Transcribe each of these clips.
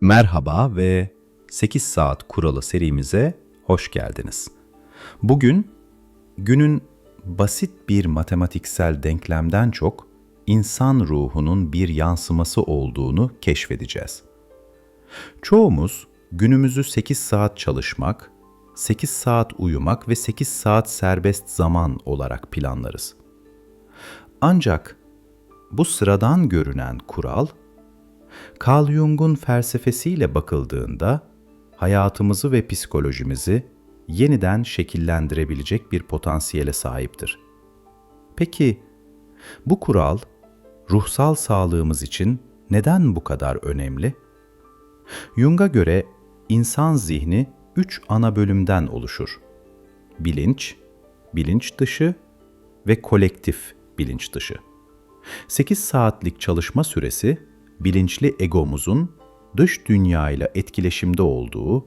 Merhaba ve 8 saat kuralı serimize hoş geldiniz. Bugün günün basit bir matematiksel denklemden çok insan ruhunun bir yansıması olduğunu keşfedeceğiz. Çoğumuz günümüzü 8 saat çalışmak, 8 saat uyumak ve 8 saat serbest zaman olarak planlarız. Ancak bu sıradan görünen kural Carl Jung'un felsefesiyle bakıldığında hayatımızı ve psikolojimizi yeniden şekillendirebilecek bir potansiyele sahiptir. Peki bu kural ruhsal sağlığımız için neden bu kadar önemli? Jung'a göre insan zihni üç ana bölümden oluşur. Bilinç, bilinç dışı ve kolektif bilinç dışı. 8 saatlik çalışma süresi bilinçli egomuzun dış dünyayla etkileşimde olduğu,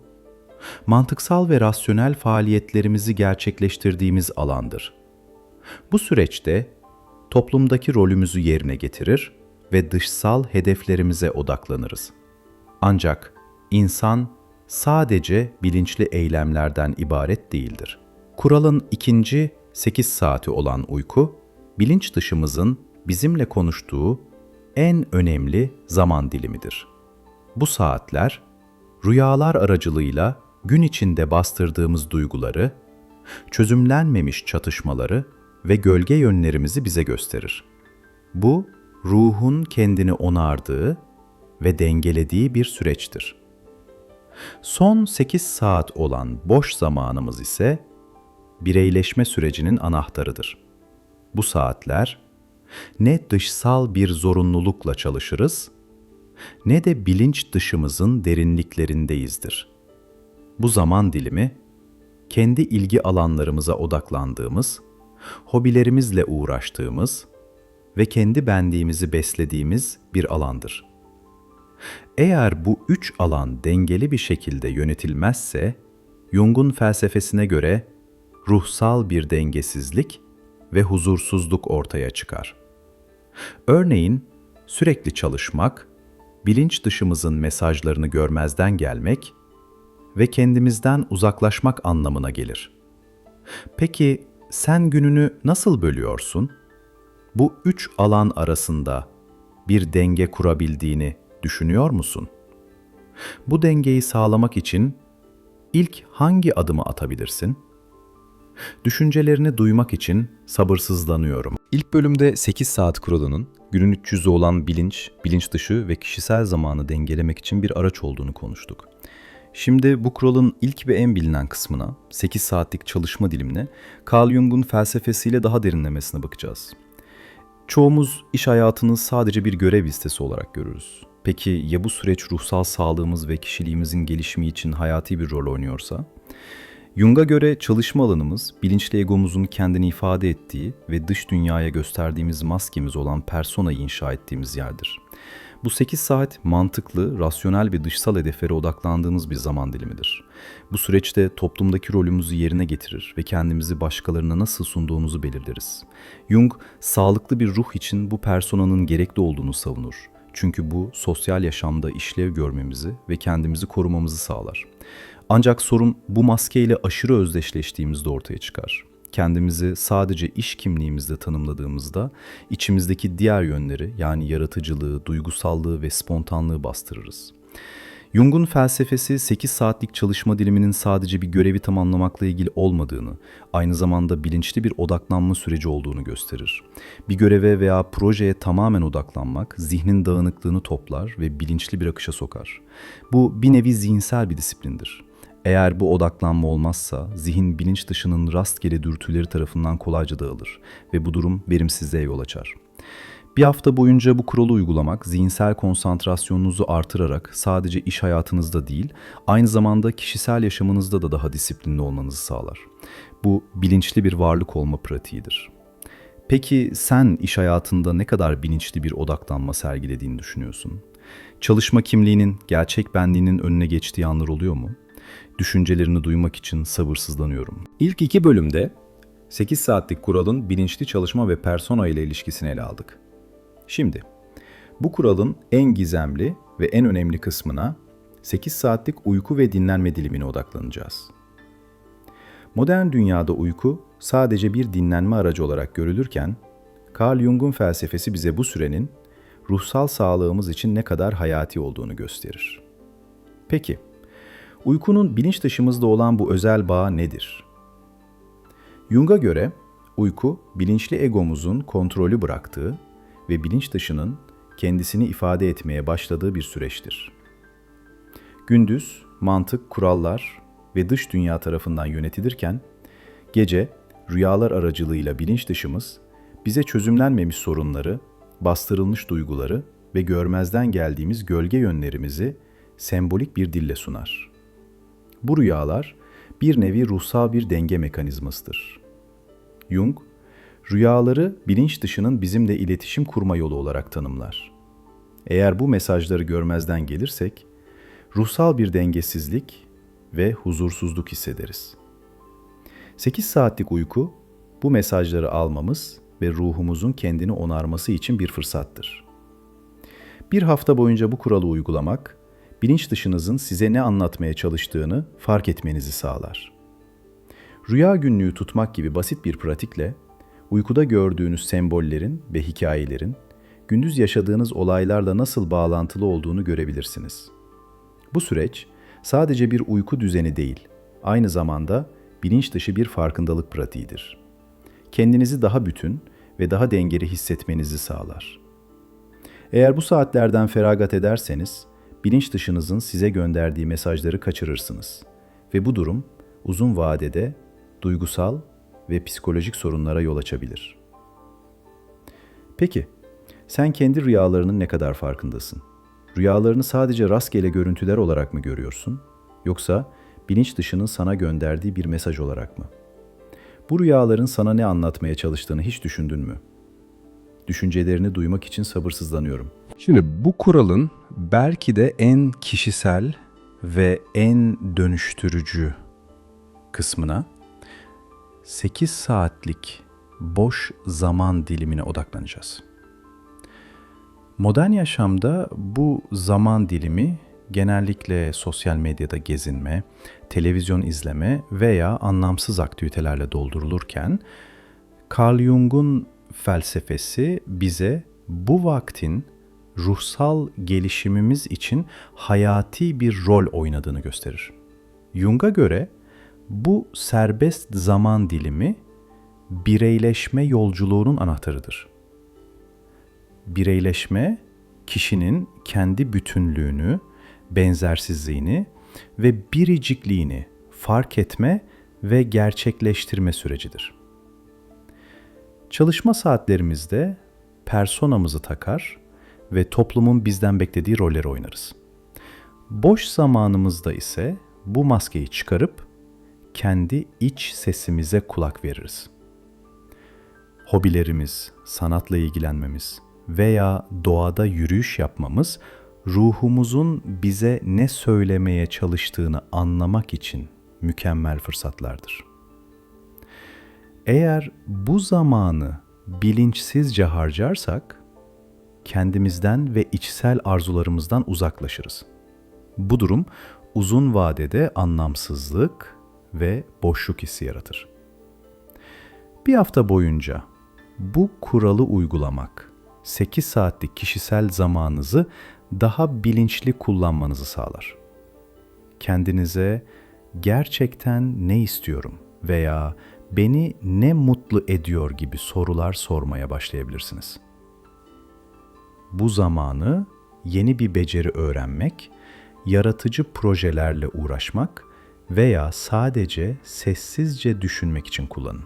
mantıksal ve rasyonel faaliyetlerimizi gerçekleştirdiğimiz alandır. Bu süreçte toplumdaki rolümüzü yerine getirir ve dışsal hedeflerimize odaklanırız. Ancak insan sadece bilinçli eylemlerden ibaret değildir. Kuralın ikinci 8 saati olan uyku, bilinç dışımızın bizimle konuştuğu en önemli zaman dilimidir. Bu saatler rüyalar aracılığıyla gün içinde bastırdığımız duyguları, çözümlenmemiş çatışmaları ve gölge yönlerimizi bize gösterir. Bu ruhun kendini onardığı ve dengelediği bir süreçtir. Son 8 saat olan boş zamanımız ise bireyleşme sürecinin anahtarıdır. Bu saatler ne dışsal bir zorunlulukla çalışırız, ne de bilinç dışımızın derinliklerindeyizdir. Bu zaman dilimi, kendi ilgi alanlarımıza odaklandığımız, hobilerimizle uğraştığımız ve kendi benliğimizi beslediğimiz bir alandır. Eğer bu üç alan dengeli bir şekilde yönetilmezse, Jung'un felsefesine göre ruhsal bir dengesizlik ve huzursuzluk ortaya çıkar. Örneğin sürekli çalışmak, bilinç dışımızın mesajlarını görmezden gelmek ve kendimizden uzaklaşmak anlamına gelir. Peki sen gününü nasıl bölüyorsun? Bu üç alan arasında bir denge kurabildiğini düşünüyor musun? Bu dengeyi sağlamak için ilk hangi adımı atabilirsin? Düşüncelerini duymak için sabırsızlanıyorum. İlk bölümde 8 saat kuralının günün 300'ü olan bilinç, bilinç dışı ve kişisel zamanı dengelemek için bir araç olduğunu konuştuk. Şimdi bu kuralın ilk ve en bilinen kısmına, 8 saatlik çalışma dilimine, Carl Jung'un felsefesiyle daha derinlemesine bakacağız. Çoğumuz iş hayatını sadece bir görev listesi olarak görürüz. Peki ya bu süreç ruhsal sağlığımız ve kişiliğimizin gelişimi için hayati bir rol oynuyorsa? Jung'a göre çalışma alanımız, bilinçli egomuzun kendini ifade ettiği ve dış dünyaya gösterdiğimiz maskemiz olan personayı inşa ettiğimiz yerdir. Bu 8 saat mantıklı, rasyonel ve dışsal hedeflere odaklandığımız bir zaman dilimidir. Bu süreçte toplumdaki rolümüzü yerine getirir ve kendimizi başkalarına nasıl sunduğumuzu belirleriz. Jung, sağlıklı bir ruh için bu personanın gerekli olduğunu savunur. Çünkü bu sosyal yaşamda işlev görmemizi ve kendimizi korumamızı sağlar. Ancak sorun bu maskeyle aşırı özdeşleştiğimizde ortaya çıkar. Kendimizi sadece iş kimliğimizde tanımladığımızda içimizdeki diğer yönleri yani yaratıcılığı, duygusallığı ve spontanlığı bastırırız. Jung'un felsefesi 8 saatlik çalışma diliminin sadece bir görevi tamamlamakla ilgili olmadığını, aynı zamanda bilinçli bir odaklanma süreci olduğunu gösterir. Bir göreve veya projeye tamamen odaklanmak zihnin dağınıklığını toplar ve bilinçli bir akışa sokar. Bu bir nevi zihinsel bir disiplindir. Eğer bu odaklanma olmazsa zihin bilinç dışının rastgele dürtüleri tarafından kolayca dağılır ve bu durum verimsizliğe yol açar. Bir hafta boyunca bu kuralı uygulamak zihinsel konsantrasyonunuzu artırarak sadece iş hayatınızda değil, aynı zamanda kişisel yaşamınızda da daha disiplinli olmanızı sağlar. Bu bilinçli bir varlık olma pratiğidir. Peki sen iş hayatında ne kadar bilinçli bir odaklanma sergilediğini düşünüyorsun? Çalışma kimliğinin, gerçek benliğinin önüne geçtiği anlar oluyor mu? Düşüncelerini duymak için sabırsızlanıyorum. İlk iki bölümde 8 saatlik kuralın bilinçli çalışma ve persona ile ilişkisini ele aldık. Şimdi bu kuralın en gizemli ve en önemli kısmına 8 saatlik uyku ve dinlenme dilimine odaklanacağız. Modern dünyada uyku sadece bir dinlenme aracı olarak görülürken, Carl Jung'un felsefesi bize bu sürenin ruhsal sağlığımız için ne kadar hayati olduğunu gösterir. Peki, uykunun bilinç dışımızda olan bu özel bağ nedir? Jung'a göre uyku bilinçli egomuzun kontrolü bıraktığı ve bilinç dışının kendisini ifade etmeye başladığı bir süreçtir. Gündüz mantık, kurallar ve dış dünya tarafından yönetilirken gece rüyalar aracılığıyla bilinç dışımız bize çözümlenmemiş sorunları, bastırılmış duyguları ve görmezden geldiğimiz gölge yönlerimizi sembolik bir dille sunar. Bu rüyalar bir nevi ruhsal bir denge mekanizmasıdır. Jung, rüyaları bilinç dışının bizimle iletişim kurma yolu olarak tanımlar. Eğer bu mesajları görmezden gelirsek, ruhsal bir dengesizlik ve huzursuzluk hissederiz. 8 saatlik uyku bu mesajları almamız ve ruhumuzun kendini onarması için bir fırsattır. Bir hafta boyunca bu kuralı uygulamak, bilinç dışınızın size ne anlatmaya çalıştığını fark etmenizi sağlar. Rüya günlüğü tutmak gibi basit bir pratikle uykuda gördüğünüz sembollerin ve hikayelerin gündüz yaşadığınız olaylarla nasıl bağlantılı olduğunu görebilirsiniz. Bu süreç sadece bir uyku düzeni değil, aynı zamanda bilinç dışı bir farkındalık pratiğidir. Kendinizi daha bütün ve daha dengeli hissetmenizi sağlar. Eğer bu saatlerden feragat ederseniz, bilinç dışınızın size gönderdiği mesajları kaçırırsınız ve bu durum uzun vadede duygusal ve psikolojik sorunlara yol açabilir. Peki, sen kendi rüyalarının ne kadar farkındasın? Rüyalarını sadece rastgele görüntüler olarak mı görüyorsun? Yoksa bilinç dışının sana gönderdiği bir mesaj olarak mı? Bu rüyaların sana ne anlatmaya çalıştığını hiç düşündün mü? Düşüncelerini duymak için sabırsızlanıyorum. Şimdi bu kuralın belki de en kişisel ve en dönüştürücü kısmına 8 saatlik boş zaman dilimine odaklanacağız. Modern yaşamda bu zaman dilimi genellikle sosyal medyada gezinme, televizyon izleme veya anlamsız aktivitelerle doldurulurken Carl Jung'un felsefesi bize bu vaktin ruhsal gelişimimiz için hayati bir rol oynadığını gösterir. Jung'a göre bu serbest zaman dilimi bireyleşme yolculuğunun anahtarıdır. Bireyleşme kişinin kendi bütünlüğünü, benzersizliğini ve biricikliğini fark etme ve gerçekleştirme sürecidir. Çalışma saatlerimizde personamızı takar ve toplumun bizden beklediği rolleri oynarız. Boş zamanımızda ise bu maskeyi çıkarıp kendi iç sesimize kulak veririz. Hobilerimiz, sanatla ilgilenmemiz veya doğada yürüyüş yapmamız ruhumuzun bize ne söylemeye çalıştığını anlamak için mükemmel fırsatlardır. Eğer bu zamanı bilinçsizce harcarsak kendimizden ve içsel arzularımızdan uzaklaşırız. Bu durum uzun vadede anlamsızlık ve boşluk hissi yaratır. Bir hafta boyunca bu kuralı uygulamak 8 saatlik kişisel zamanınızı daha bilinçli kullanmanızı sağlar. Kendinize gerçekten ne istiyorum veya beni ne mutlu ediyor gibi sorular sormaya başlayabilirsiniz. Bu zamanı yeni bir beceri öğrenmek, yaratıcı projelerle uğraşmak veya sadece sessizce düşünmek için kullanın.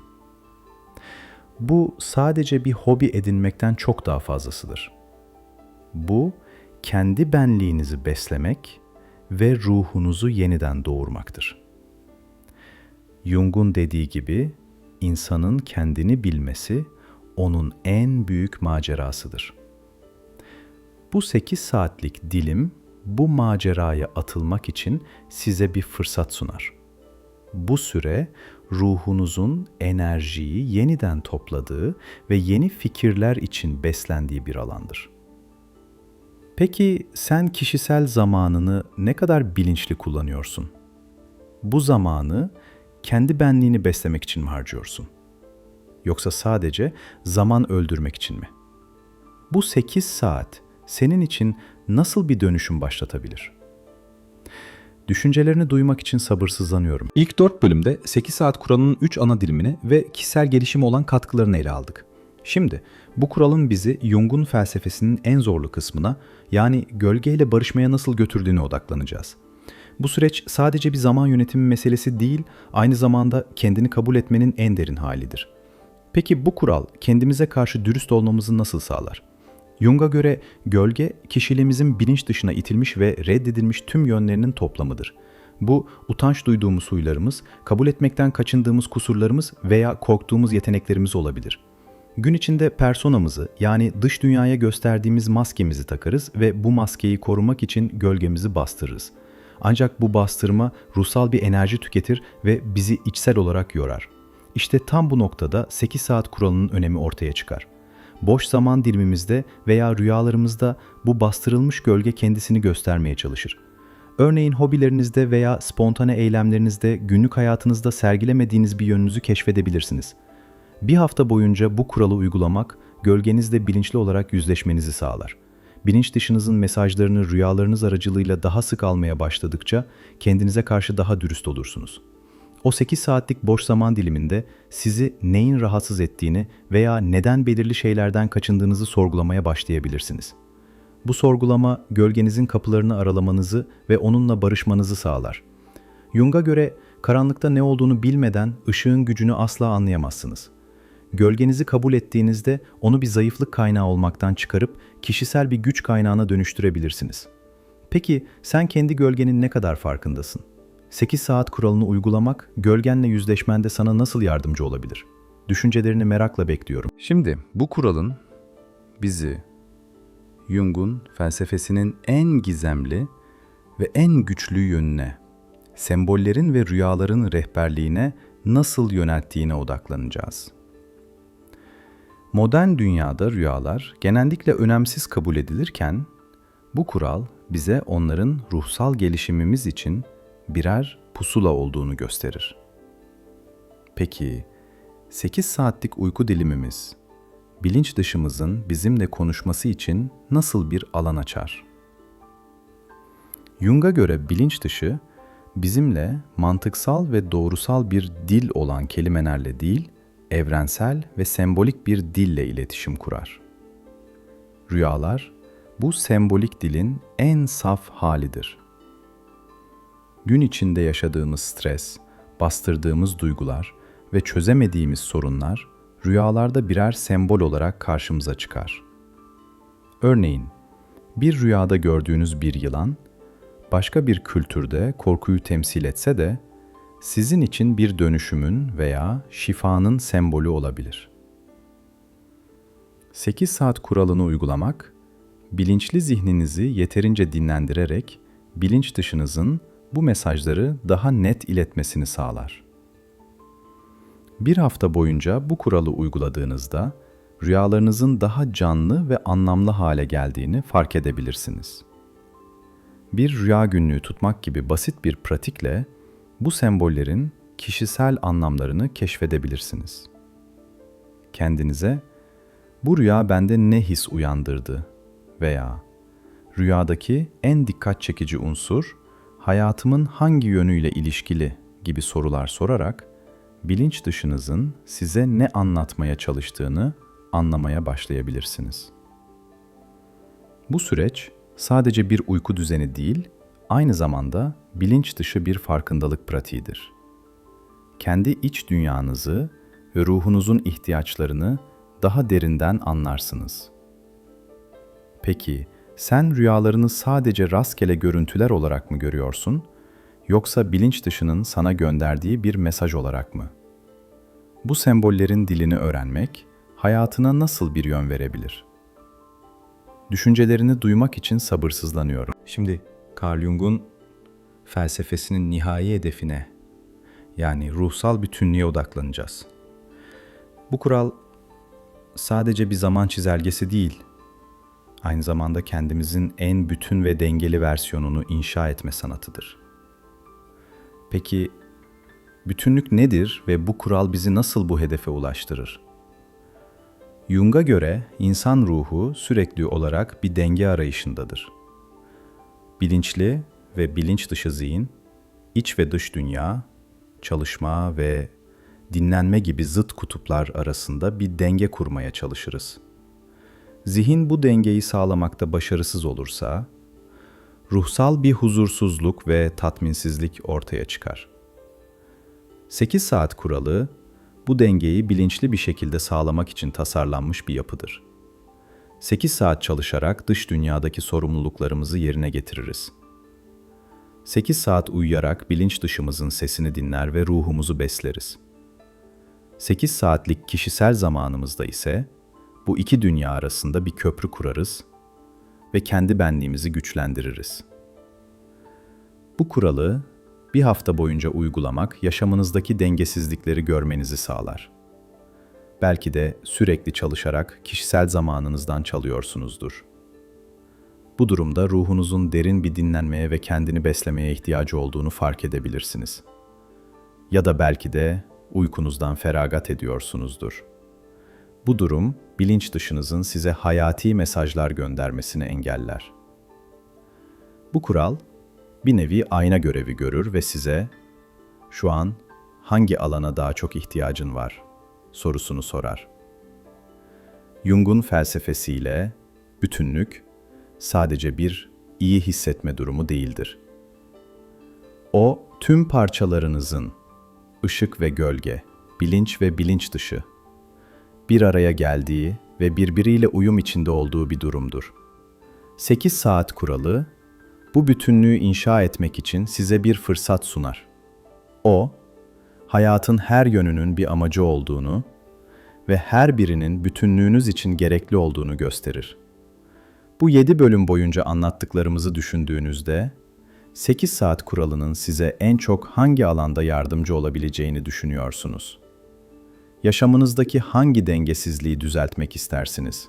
Bu sadece bir hobi edinmekten çok daha fazlasıdır. Bu kendi benliğinizi beslemek ve ruhunuzu yeniden doğurmaktır. Jung'un dediği gibi insanın kendini bilmesi onun en büyük macerasıdır. Bu 8 saatlik dilim bu maceraya atılmak için size bir fırsat sunar. Bu süre ruhunuzun enerjiyi yeniden topladığı ve yeni fikirler için beslendiği bir alandır. Peki sen kişisel zamanını ne kadar bilinçli kullanıyorsun? Bu zamanı kendi benliğini beslemek için mi harcıyorsun? Yoksa sadece zaman öldürmek için mi? Bu 8 saat senin için nasıl bir dönüşüm başlatabilir? Düşüncelerini duymak için sabırsızlanıyorum. İlk 4 bölümde 8 saat kuralının 3 ana dilimini ve kişisel gelişime olan katkılarını ele aldık. Şimdi bu kuralın bizi Jung'un felsefesinin en zorlu kısmına yani gölgeyle barışmaya nasıl götürdüğüne odaklanacağız. Bu süreç sadece bir zaman yönetimi meselesi değil, aynı zamanda kendini kabul etmenin en derin halidir. Peki bu kural kendimize karşı dürüst olmamızı nasıl sağlar? Jung'a göre gölge kişiliğimizin bilinç dışına itilmiş ve reddedilmiş tüm yönlerinin toplamıdır. Bu utanç duyduğumuz huylarımız, kabul etmekten kaçındığımız kusurlarımız veya korktuğumuz yeteneklerimiz olabilir. Gün içinde personamızı yani dış dünyaya gösterdiğimiz maskemizi takarız ve bu maskeyi korumak için gölgemizi bastırırız. Ancak bu bastırma ruhsal bir enerji tüketir ve bizi içsel olarak yorar. İşte tam bu noktada 8 saat kuralının önemi ortaya çıkar. Boş zaman dilimimizde veya rüyalarımızda bu bastırılmış gölge kendisini göstermeye çalışır. Örneğin hobilerinizde veya spontane eylemlerinizde günlük hayatınızda sergilemediğiniz bir yönünüzü keşfedebilirsiniz. Bir hafta boyunca bu kuralı uygulamak gölgenizle bilinçli olarak yüzleşmenizi sağlar. Bilinç dışınızın mesajlarını rüyalarınız aracılığıyla daha sık almaya başladıkça kendinize karşı daha dürüst olursunuz. O 8 saatlik boş zaman diliminde sizi neyin rahatsız ettiğini veya neden belirli şeylerden kaçındığınızı sorgulamaya başlayabilirsiniz. Bu sorgulama gölgenizin kapılarını aralamanızı ve onunla barışmanızı sağlar. Jung'a göre karanlıkta ne olduğunu bilmeden ışığın gücünü asla anlayamazsınız. Gölgenizi kabul ettiğinizde onu bir zayıflık kaynağı olmaktan çıkarıp kişisel bir güç kaynağına dönüştürebilirsiniz. Peki sen kendi gölgenin ne kadar farkındasın? 8 saat kuralını uygulamak gölgenle yüzleşmende sana nasıl yardımcı olabilir? Düşüncelerini merakla bekliyorum. Şimdi bu kuralın bizi Jung'un felsefesinin en gizemli ve en güçlü yönüne, sembollerin ve rüyaların rehberliğine nasıl yönelttiğine odaklanacağız. Modern dünyada rüyalar genellikle önemsiz kabul edilirken bu kural bize onların ruhsal gelişimimiz için birer pusula olduğunu gösterir. Peki 8 saatlik uyku dilimimiz bilinç dışımızın bizimle konuşması için nasıl bir alan açar? Jung'a göre bilinç dışı bizimle mantıksal ve doğrusal bir dil olan kelimelerle değil, evrensel ve sembolik bir dille iletişim kurar. Rüyalar bu sembolik dilin en saf halidir. Gün içinde yaşadığımız stres, bastırdığımız duygular ve çözemediğimiz sorunlar rüyalarda birer sembol olarak karşımıza çıkar. Örneğin, bir rüyada gördüğünüz bir yılan, başka bir kültürde korkuyu temsil etse de, sizin için bir dönüşümün veya şifanın sembolü olabilir. 8 saat kuralını uygulamak, bilinçli zihninizi yeterince dinlendirerek bilinç dışınızın bu mesajları daha net iletmesini sağlar. Bir hafta boyunca bu kuralı uyguladığınızda rüyalarınızın daha canlı ve anlamlı hale geldiğini fark edebilirsiniz. Bir rüya günlüğü tutmak gibi basit bir pratikle bu sembollerin kişisel anlamlarını keşfedebilirsiniz. Kendinize bu rüya bende ne his uyandırdı veya rüyadaki en dikkat çekici unsur hayatımın hangi yönüyle ilişkili gibi sorular sorarak bilinç dışınızın size ne anlatmaya çalıştığını anlamaya başlayabilirsiniz. Bu süreç sadece bir uyku düzeni değil, aynı zamanda bilinç dışı bir farkındalık pratiğidir. Kendi iç dünyanızı ve ruhunuzun ihtiyaçlarını daha derinden anlarsınız. Peki, sen rüyalarını sadece rastgele görüntüler olarak mı görüyorsun yoksa bilinç dışının sana gönderdiği bir mesaj olarak mı? Bu sembollerin dilini öğrenmek hayatına nasıl bir yön verebilir? Düşüncelerini duymak için sabırsızlanıyorum. Şimdi Carl Jung'un felsefesinin nihai hedefine yani ruhsal bütünlüğe odaklanacağız. Bu kural sadece bir zaman çizelgesi değil, aynı zamanda kendimizin en bütün ve dengeli versiyonunu inşa etme sanatıdır. Peki bütünlük nedir ve bu kural bizi nasıl bu hedefe ulaştırır? Jung'a göre insan ruhu sürekli olarak bir denge arayışındadır. Bilinçli ve bilinç dışı zihin, iç ve dış dünya, çalışma ve dinlenme gibi zıt kutuplar arasında bir denge kurmaya çalışırız. Zihin bu dengeyi sağlamakta başarısız olursa, ruhsal bir huzursuzluk ve tatminsizlik ortaya çıkar. 8 saat kuralı bu dengeyi bilinçli bir şekilde sağlamak için tasarlanmış bir yapıdır. 8 saat çalışarak dış dünyadaki sorumluluklarımızı yerine getiririz. 8 saat uyuyarak bilinç dışımızın sesini dinler ve ruhumuzu besleriz. 8 saatlik kişisel zamanımızda ise bu iki dünya arasında bir köprü kurarız ve kendi benliğimizi güçlendiririz. Bu kuralı bir hafta boyunca uygulamak yaşamınızdaki dengesizlikleri görmenizi sağlar. Belki de sürekli çalışarak kişisel zamanınızdan çalıyorsunuzdur. Bu durumda ruhunuzun derin bir dinlenmeye ve kendini beslemeye ihtiyacı olduğunu fark edebilirsiniz. Ya da belki de uykunuzdan feragat ediyorsunuzdur. Bu durum bilinç dışınızın size hayati mesajlar göndermesini engeller. Bu kural bir nevi ayna görevi görür ve size şu an hangi alana daha çok ihtiyacın var sorusunu sorar. Jung'un felsefesiyle bütünlük sadece bir iyi hissetme durumu değildir. O tüm parçalarınızın ışık ve gölge, bilinç ve bilinç dışı bir araya geldiği ve birbiriyle uyum içinde olduğu bir durumdur. 8 saat kuralı bu bütünlüğü inşa etmek için size bir fırsat sunar. O, hayatın her yönünün bir amacı olduğunu ve her birinin bütünlüğünüz için gerekli olduğunu gösterir. Bu 7 bölüm boyunca anlattıklarımızı düşündüğünüzde 8 saat kuralının size en çok hangi alanda yardımcı olabileceğini düşünüyorsunuz? Yaşamınızdaki hangi dengesizliği düzeltmek istersiniz?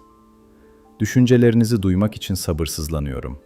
Düşüncelerinizi duymak için sabırsızlanıyorum.